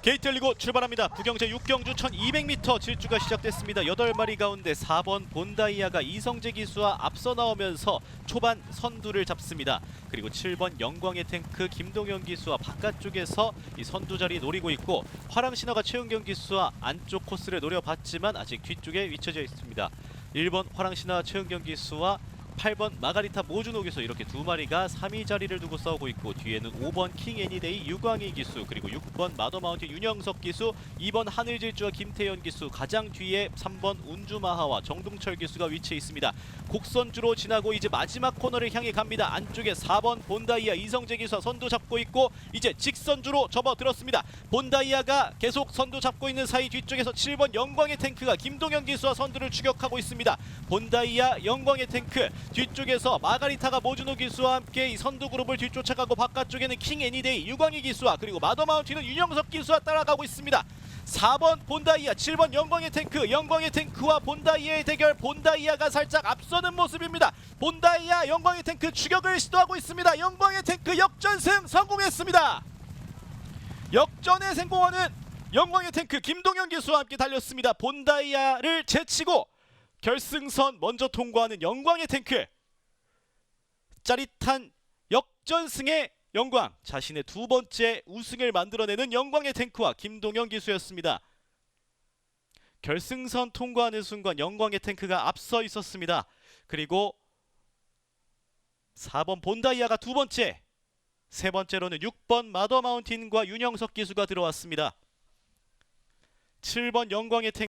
게이트 열리고 출발합니다. 부경제 6경주 1200m 질주가 시작됐습니다. 8마리 가운데 4번 본다이아가 이성재 기수와 앞서 나오면서 초반 선두를 잡습니다. 그리고 7번 영광의 탱크 김동현 기수와 바깥쪽에서 이 선두 자리 노리고 있고 화랑신화가 최은경 기수와 안쪽 코스를 노려봤지만 아직 뒤쪽에 위쳐져 있습니다. 1번 화랑신화 최은경 기수와 8번 마가리타 기수 이렇게 두 마리가 3위 자리를 두고 싸우고 있고 뒤에는 5번 킹 애니데이 유광희 기수 그리고 6번 마더마운틴 윤영석 기수 2번 하늘질주와 김태현 기수 가장 뒤에 3번 운주마하와 정동철 기수가 위치해 있습니다. 곡선주로 지나고 이제 마지막 코너를 향해 갑니다. 안쪽에 4번 본다이아 이성재 기수와 선두 잡고 있고 이제 직선주로 접어들었습니다. 본다이아가 계속 선두 잡고 있는 사이 뒤쪽에서 7번 영광의 탱크가 김동현 기수와 선두를 추격하고 있습니다. 본다이아 영광의 탱크 뒤쪽에서 마가리타가 모주노 기수와 함께 이 선두 그룹을 뒤쫓아가고 바깥쪽에는 킹 애니데이 유광희 기수와 그리고 마더마운틴은 윤영석 기수와 따라가고 있습니다. 4번 본다이아, 7번 영광의 탱크, 영광의 탱크와 본다이아의 대결. 본다이아가 살짝 앞서는 모습입니다. 본다이아, 영광의 탱크 추격을 시도하고 있습니다. 영광의 탱크 역전승 성공했습니다. 역전에 성공하는 영광의 탱크 김동현 기수와 함께 달렸습니다. 본다이아를 제치고 결승선 먼저 통과하는 영광의 탱크. 짜릿한 역전승의 영광. 자신의 두 번째 우승을 만들어내는 영광의 탱크와 김동현 기수였습니다. 결승선 통과하는 순간 영광의 탱크가 앞서 있었습니다. 그리고 4번 본다이아가 두 번째, 세 번째로는 6번 마더 마운틴과 윤영석 기수가 들어왔습니다. 7번 영광의 탱크